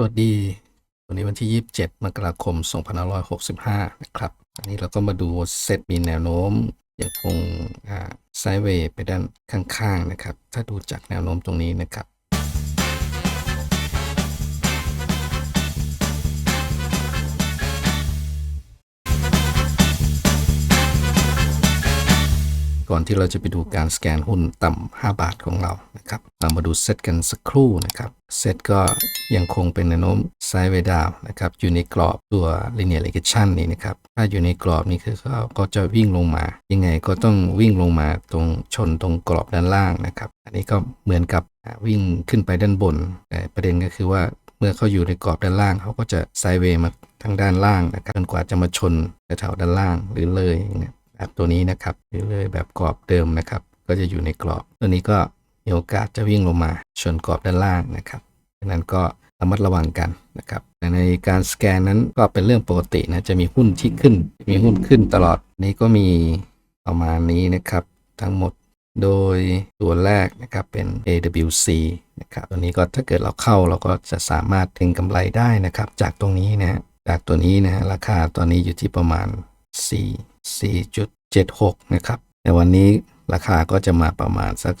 สวัสดีวันนี้วันที่ 27 มกราคม 2565 นะครับ อันนี้เราก็มาดูเซตมีแนวโน้มยังคงไซด์เวย์ไปด้านข้างๆนะครับ ถ้าดูจากแนวโน้มตรงนี้นะครับ ก่อนที่เราจะไปดูการสแกนหุ้นต่ำ5บาทของเรานะครับเรามาดูเซตกันสักครู่นะครับเซตก็ยังคงเป็นแนวโน้มไซด์เวดาวนะครับอยู่ในกรอบตัว linear regression นี้นะครับถ้าอยู่ในกรอบนี้คือเขาก็จะวิ่งลงมา ยังไงก็ต้องวิ่งลงมาตรงชนตรงกรอบด้านล่างนะครับ อันนี้ก็เหมือนกับวิ่งขึ้นไปด้านบน แต่ประเด็นก็คือว่าเมื่อเขาอยู่ในกรอบด้านล่าง เขาก็จะไซด์เวย์มาทางด้านล่างนะครับจนกว่าจะมาชนแถวด้านล่างหรือเลยเนี่ย แบบตัวนี้นะครับหรือเลยแบบกรอบเดิมนะครับ ก็จะอยู่ในกรอบ ตัวนี้ก็มีโอกาสจะวิ่งลงมาชนกรอบด้านล่างนะครับดังนั้นก็ระมัดระวังกันนะครับแต่ในการสแกนนั้นก็เป็นเรื่องปกตินะจะมีหุ้นที่ขึ้น มีหุ้นขึ้นตลอดนี้ก็มีประมาณนี้นะครับ ทั้งหมดโดยตัวแรกนะครับเป็น AWC นะครับตัวนี้ก็ถ้าเกิดเราเข้าเราก็จะสามารถถึงกำไรได้นะครับ จากตรงนี้นะจากตัวนี้นะฮะราคาตอนนี้อยู่ที่ประมาณ 4 4.76 นะครับในวันนี้ราคาก็จะมาประมาณสัก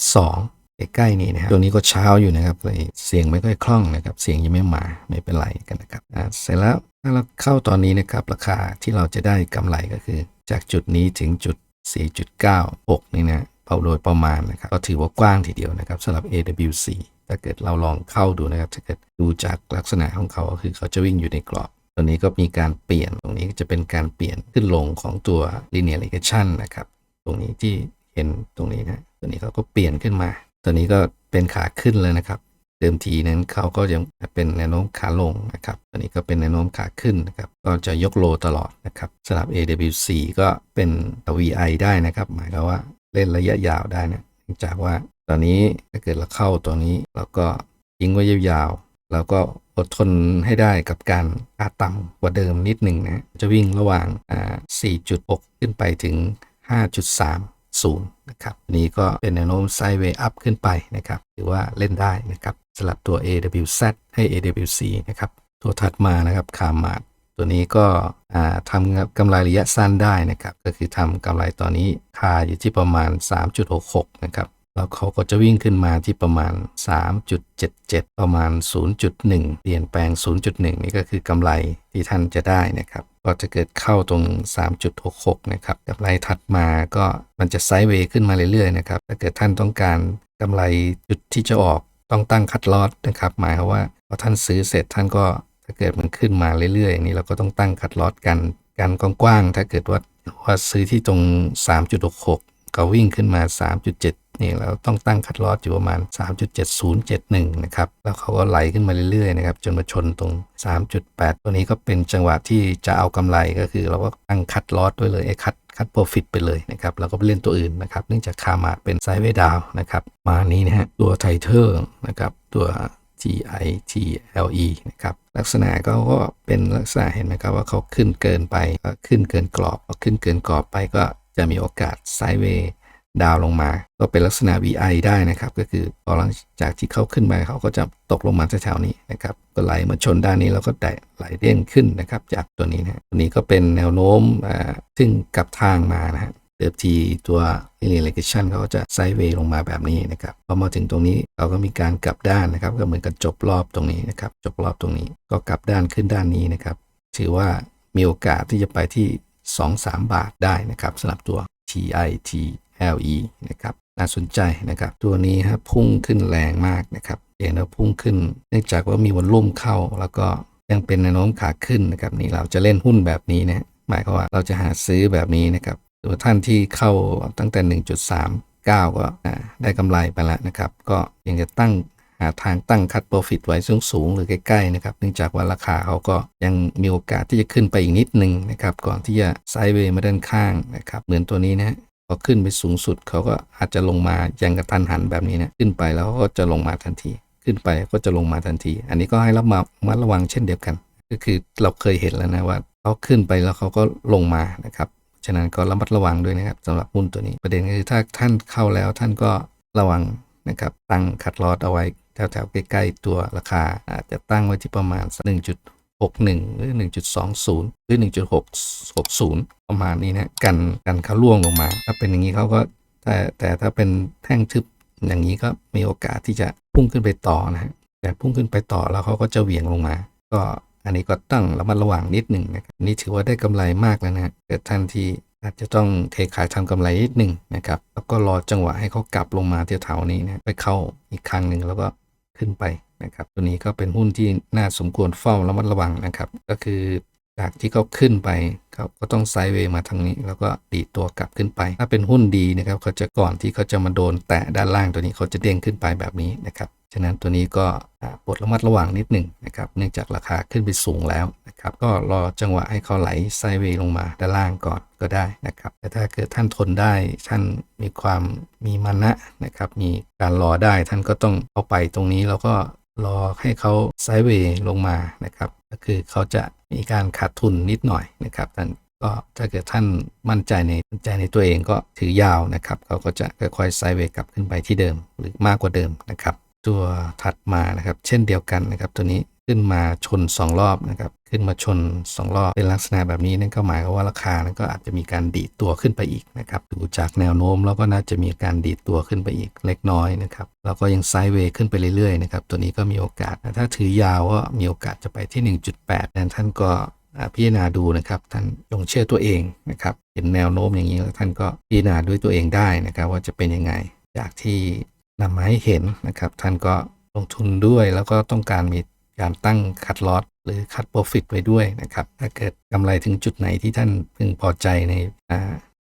4.82ใกล้ๆนี้นะครับตัวนี้ก็เช้าอยู่นะครับเลยเสียงไม่ค่อยคล่องนะครับ เสียงยังไม่มาไม่เป็นไรกันนะครับอ่าเสร็จแล้วถ้าเราเข้าตอนนี้นะครับ ราคาที่เราจะได้กำไรก็คือ จากจุดนี้ถึงจุด 4.96 นี่นะเอาโดยประมาณนะครับ ก็ถือว่ากว้างทีเดียวนะครับสำหรับ AWC ถ้าเกิดเราลองเข้าดูนะครับถ้าเกิดดูจากลักษณะของเขาก็คือเขาจะวิ่งอยู่ในกรอบ ตัวนี้ก็มีการเปลี่ยน ตรงนี้จะเป็นการเปลี่ยนขึ้นลงของตัว linear regression นะครับ ตรงนี้ที่เห็นตรงนี้นะ ตัวนี้เขาก็เปลี่ยนขึ้นมา ตัวนี้ก็เป็นขาขึ้นเลยนะครับ เดิมทีนั้นเขาก็ยังเป็นแนวโน้มขาลงนะครับ ตัวนี้ก็เป็นแนวโน้มขาขึ้นนะครับ ก็จะยกโลตลอดนะครับสำหรับ AWC ก็เป็น VI ได้นะครับ หมายความว่าเล่นระยะยาวได้นะเนื่องจากว่าตอนนี้ถ้าเกิดเราเข้าตัวนี้เราก็ยิงไว้ยาวๆแล้วก็ อดทนให้ได้กับการอาต่ำกว่าเดิมนิดหนึ่งนะ จะวิ่งระหว่าง 4.6 ขึ้นไปถึง 5.30 นะครับ นี้ก็เป็นแนวโน้มไซด์เวย์อัพขึ้นไปนะครับหรือว่าเล่นได้นะครับสำหรับตัว AWZ ให้ AWC นะครับ ตัวถัดมานะครับคามาดตัวนี้ก็ทำกำไรระยะสั้นได้นะครับ ก็คือทำกำไรตอนนี้คาอยู่ที่ประมาณ 3.66 นะครับ แล้วเขาก็จะวิ่งขึ้นมาที่ประมาณ 3.77 ประมาณ 0.1 เปลี่ยนแปลง 0.1 นี่ก็คือกำไรที่ท่านจะได้นะครับ ก็จะเกิดเข้าตรง 3.66 นะครับกำไรถัดมาก็มันจะไซด์เวย์ขึ้นมาเรื่อยๆนะครับ ถ้าเกิดท่านต้องการกำไรจุดที่จะออกต้องตั้งคัดลอตนะครับ หมายความว่าพอท่านซื้อเสร็จท่านก็ถ้าเกิดมันขึ้นมาเรื่อยๆอย่างนี้เราก็ต้องตั้งคัดลอตกันกันกว้างๆถ้าเกิดว่าว่าซื้อที่ตรง 3.66 ก็วิ่งขึ้นมา 3.7นี่เราต้องตั้งคัดลอตอยู่ประมาณ 3.7071 นะครับแล้วเขาก็ไหลขึ้นมาเรื่อยๆนะครับจนมาชนตรง 3.8 ตัวนี้ก็เป็นจังหวะที่จะเอากำไรก็คือ เราก็ตั้งคัดลอตด้วยเลยไอ้คัดคัดโปรฟิตไปเลยนะครับแล้วก็ไปเล่นตัวอื่นนะครับเนื่องจากคามาดเป็นไซด์เวดาวนะครับมานี้นะฮะตัวไทเทอร์นะครับตัว GITLE นะครับลักษณะก็ก็เป็นลักษณะเห็นไหมครับว่าเขาขึ้นเกินไปก็ขึ้นเกินกรอบพอขึ้นเกินกรอบไปก็ จะมีโอกาสไซด์เวย์ดาวลงมา ก็เป็นลักษณะ VI ได้นะครับ ก็คือพอหลังจากที่เขาขึ้นไปเขาก็จะตกลงมาแถวๆนี้นะครับ ก็ไหลมาชนด้านนี้แล้วก็แต่ไหลเด้งขึ้นนะครับ จากตัวนี้นะตัวนี้ก็เป็นแนวโน้มอ่าซึ่งกลับทางมานะฮะเดิมทีตัว linear regression เขาก็จะไซด์เวย์ลงมาแบบนี้นะครับพอมาถึงตรงนี้เราก็มีการกลับด้านนะครับ ก็เหมือนกับจบรอบตรงนี้นะครับ จบรอบตรงนี้ ก็กลับด้านขึ้นด้านนี้นะครับ ถือว่ามีโอกาสที่จะไปที่ 2-3 บาทได้นะครับสำหรับตัว TITLE นะครับน่าสนใจนะครับ ตัวนี้ครับพุ่งขึ้นแรงมากนะครับเห็นว่าพุ่งขึ้น เนื่องจากว่ามีวันรุ่มเข้า แล้วก็ยังเป็นแนวโน้มขาขึ้นนะครับนี่เราจะเล่นหุ้นแบบนี้นะหมายความว่าเราจะหาซื้อแบบนี้นะครับตัวท่านที่เข้าตั้งแต่ 1.39 ก็ได้กำไรไปแล้วนะครับ ก็ยังจะตั้ง หาทางตั้งคัดโปรฟิตไว้สูงสูงหรือใกล้ๆนะครับเนื่องจากว่าราคาเขาก็ยังมีโอกาสที่จะขึ้นไปอีกนิดนึงนะครับก่อนที่จะไซด์เวย์มาด้านข้างนะครับเหมือนตัวนี้นะพอขึ้นไปสูงสุดเขาก็อาจจะลงมายังกระทันหันแบบนี้นะขึ้นไปแล้วก็จะลงมาทันที ขึ้นไปก็จะลงมาทันที อันนี้ก็ให้รับมามัดระวังเช่นเดียวกัน ก็คือเราเคยเห็นแล้วนะว่าเขาขึ้นไปแล้วเขาก็ลงมานะครับฉะนั้นก็ระมัดระวังด้วยนะครับสำหรับหุ้นตัวนี้ประเด็นคือถ้าท่านเข้าแล้วท่านก็ระวังนะครับตั้งคัดลอตเอาไว้ แถวๆใกล้ๆตัวราคา อาจจะตั้งไว้ที่ประมาณ 1.61 หรือ 1.20 หรือ 1.660 ประมาณนี้นะกันกันเขาล่วงลงมา ถ้าเป็นอย่างนี้เขาก็แต่แต่ถ้าเป็นแท่งทึบอย่างนี้ก็มีโอกาสที่จะพุ่งขึ้นไปต่อนะฮะแต่พุ่งขึ้นไปต่อแล้วเขาก็จะเหวี่ยงลงมา ก็อันนี้ก็ตั้งระมัดระวังนิดหนึ่งนะครับนี่ถือว่าได้กำไรมากแล้วนะฮะเกิดท่านที่อาจจะต้องเทขายทำกำไรนิดหนึ่งนะครับ แล้วก็รอจังหวะให้เขากลับลงมาแถวๆนี้นะไปเข้าอีกครั้งหนึ่งแล้วก็ ขึ้นไปนะครับ ตัวนี้ก็เป็นหุ้นที่น่าสมควรเฝ้าระมัดระวังนะครับ ก็คือจากที่เขาขึ้นไปเขาก็ต้องไซด์เวย์มาทางนี้ แล้วก็ดีตัวกลับขึ้นไป ถ้าเป็นหุ้นดีนะครับเขาจะก่อนที่เขาจะมาโดนแตะด้านล่างตัวนี้เขาจะเด้งขึ้นไปแบบนี้นะครับ ฉะนั้นตัวนี้ก็โปรดระมัดระวังนิดหนึ่งนะครับเนื่องจากราคาขึ้นไปสูงแล้วนะครับก็รอจังหวะให้เขาไหลไซเวย์ลงมาด้านล่างก่อนก็ได้นะครับแต่ถ้าเกิดท่านทนได้ท่านมีความมีมานะนะครับมีการรอได้ท่านก็ต้องเอาไปตรงนี้แล้วก็รอให้เขาไซเวย์ลงมานะครับก็คือเขาจะมีการขาดทุนนิดหน่อยนะครับท่านก็ถ้าเกิดท่านมั่นใจในมั่นใจในตัวเองก็ถือยาวนะครับเขาก็จะค่อยๆไซเวย์กลับขึ้นไปที่เดิมหรือมากกว่าเดิมนะครับ ตัวถัดมานะครับ เช่นเดียวกันนะครับ ตัวนี้ขึ้นมาชน 2 รอบนะครับ ขึ้นมาชน 2 รอบ เป็นลักษณะแบบนี้นั่นก็หมายความว่าราคานั้นก็อาจจะมีการดีดตัวขึ้นไปอีกนะครับดูจากแนวโน้มแล้วก็น่าจะมีการดีดตัวขึ้นไปอีกเล็กน้อยนะครับแล้วก็ยังไซด์เวย์ขึ้นไปเรื่อยๆนะครับตัวนี้ก็มีโอกาสถ้าถือยาวก็มีโอกาสจะไปที่ 1.8นั้นท่านก็พิจารณาดูนะครับท่านจงเชื่อตัวเองนะครับเห็นแนวโน้มอย่างนี้แล้วท่านก็พิจารณาด้วยตัวเองได้นะครับว่าจะเป็นยังไงจากที่ นำมาให้เห็นนะครับ ท่านก็ลงทุนด้วยแล้วก็ต้องการมีการตั้งคัดลอตหรือคัดโปรฟิตไว้ด้วยนะครับ ถ้าเกิดกำไรถึงจุดไหนที่ท่านพึงพอใจใน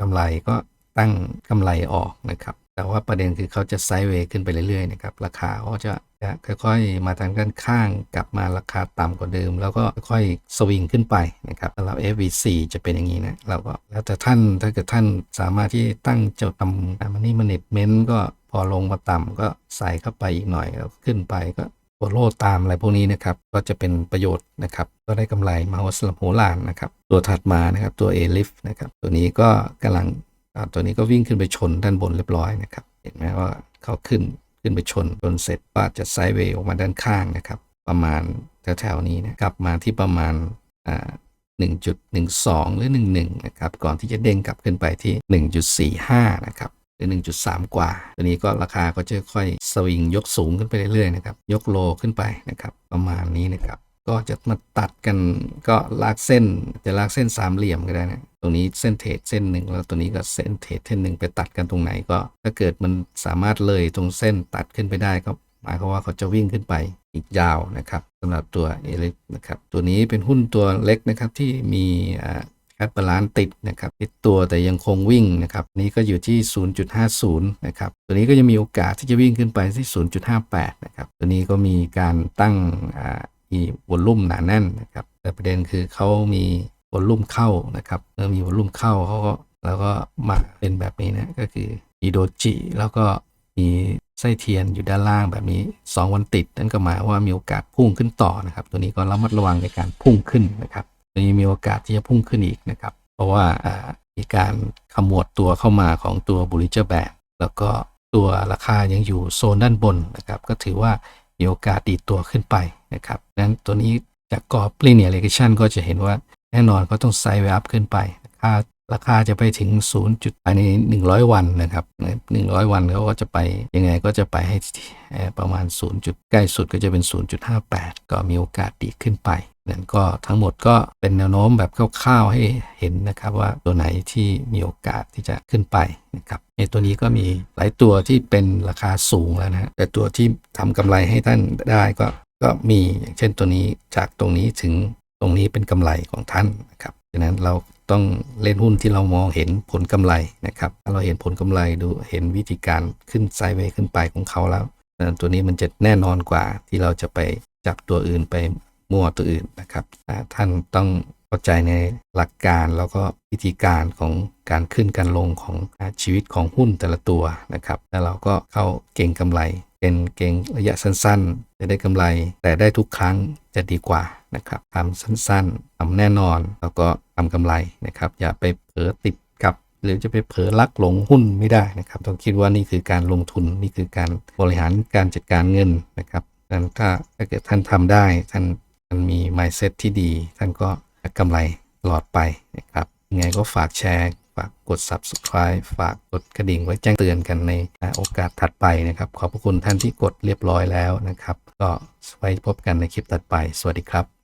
กำไรก็ตั้งกำไรออกนะครับ แต่ว่าประเด็นคือเขาจะไซด์เวย์ขึ้นไปเรื่อยๆนะครับ ราคาก็จะจะค่อยๆ มาทางด้านข้างกลับมาราคาต่ำกว่าเดิม แล้วก็ค่อยๆสวิงขึ้นไปนะครับสำหรับ FVC จะเป็นอย่างนี้นะเราก็แล้วแต่ท่านถ้าเกิดท่านสามารถที่ตั้งเจ้าตำมันนี่มันเน็ตเมนต์ก็ อลงมาต่ำก็ใส่เข้าไปอีกหน่อยแล้วขึ้นไปก็โฟโล่ตามอะไรพวกนี้นะครับก็จะเป็นประโยชน์นะครับ ก็ได้กำไรมาหัวสลับหัวลานนะครับ ตัวถัดมานะครับตัว A lift นะครับ ตัวนี้ก็กำลังตัวนี้ก็วิ่งขึ้นไปชนด้านบนเรียบร้อยนะครับ เห็นไหมว่าเขาขึ้นขึ้นไปชนจนเสร็จก็จะไซด์เวย์ออกมาด้านข้างนะครับ ประมาณแถวๆนี้นะกลับมาที่ประมาณอ่า1.12 หรือ 11 นะครับ ก่อนที่จะเด้งกลับขึ้นไปที่ 1.45 นะครับ หรือ 1.3 กว่า ตัวนี้ก็ราคาก็จะค่อยสวิงยกสูงขึ้นไปเรื่อยๆนะครับ ยกโลขึ้นไปนะครับ ประมาณนี้นะครับ ก็จะมาตัดกันก็ลากเส้น จะลากเส้นสามเหลี่ยมก็ได้นะ ตรงนี้เส้นเทรดเส้นหนึ่งแล้วตัวนี้ก็เส้นเทรดเส้นหนึ่งไปตัดกันตรงไหนก็ ถ้าเกิดมันสามารถเลยตรงเส้นตัดขึ้นไปได้ก็หมายความว่าเขาจะวิ่งขึ้นไปอีกยาวนะครับสำหรับตัวเอลินะครับ ตัวนี้เป็นหุ้นตัวเล็กนะครับที่มีแคดบาลานติดนะครับติดตัวแต่ยังคงวิ่งนะครับนี้ก็อยู่ที่ 0.50 นะครับ ตัวนี้ก็ยังมีโอกาสที่จะวิ่งขึ้นไปที่ 0.58 นะครับ ตัวนี้ก็มีการตั้งอ่ามีวอลลุ่มหนาแน่นนะครับ แต่ประเด็นคือเขามีวอลลุ่มเข้านะครับเมื่อมีวอลลุ่มเข้าเขาก็แล้วก็มาเป็นแบบนี้นะก็คือมีโดจิแล้วก็มีไส้เทียนอยู่ด้านล่างแบบนี้ 2 วันติด นั่นก็หมายว่ามีโอกาสพุ่งขึ้นต่อนะครับ ตัวนี้ก็ระมัดระวังในการพุ่งขึ้นนะครับ ตัวนี้มีโอกาสที่จะพุ่งขึ้นอีกนะครับ เพราะว่ามีการขมวดตัวเข้ามาของตัวบูริเจอร์แบกแล้วก็ตัวราคายังอยู่โซนด้านบนนะครับ ก็ถือว่ามีโอกาสดีดตัวขึ้นไปนะครับนั้นตัวนี้จากกรอบ linear regression ก็จะเห็นว่าแน่นอนก็ต้องไซด์เวอัพขึ้นไป ค่า ราคาจะไปถึง 0 จุดภายใน 100 วันนะครับ 100 วันเขาก็จะไปยังไงก็จะไปให้ประมาณ 0 จุดใกล้สุดก็จะเป็น 0.58 ก็มีโอกาสดีขึ้นไปนั่นก็ทั้งหมดก็เป็นแนวโน้มแบบคร่าวๆให้เห็นนะครับว่าตัวไหนที่มีโอกาสที่จะขึ้นไปนะครับในตัวนี้ก็มีหลายตัวที่เป็นราคาสูงแล้วนะแต่ตัวที่ทำกำไรให้ท่านได้ก็ก็มีอย่างเช่นตัวนี้จากตรงนี้ถึงตรงนี้เป็นกำไรของท่านนะครับดังนั้นเรา ต้องเล่นหุ้นที่เรามองเห็นผลกำไรนะครับถ้าเราเห็นผลกำไรดูเห็นวิธีการขึ้นไซด์เวย์ขึ้นไปของเขาแล้ว ตัวนี้มันจะแน่นอนกว่าที่เราจะไปจับตัวอื่นไปมั่วตัวอื่นนะครับ ท่านต้องเข้าใจในหลักการแล้วก็วิธีการของการขึ้นการลงของชีวิตของหุ้นแต่ละตัวนะครับ แล้วเราก็เข้าเก่งกำไร เป็นเก่งระยะสั้นๆ จะได้กำไร แต่ได้ทุกครั้งจะดีกว่านะครับทำสั้นๆทำแน่นอนแล้วก็ทำกำไรนะครับ อย่าไปเผลอติดกับ หรือจะไปเผลอลักหลงหุ้นไม่ได้นะครับ ต้องคิดว่านี่คือการลงทุนนี่คือการบริหารการจัดการเงินนะครับดังนั้นถ้าถ้าเกิดท่านทำได้ท่านท่านมี mindset ที่ดี ท่านก็กำไรตลอดไปนะครับยังไงก็ฝากแชร์ ฝากกด subscribe ฝากกดกระดิ่งไว้แจ้งเตือนกันในโอกาสถัดไปนะครับ ขอบพระคุณท่านที่กดเรียบร้อยแล้วนะครับ ก็ไว้พบกันในคลิปถัดไป สวัสดีครับ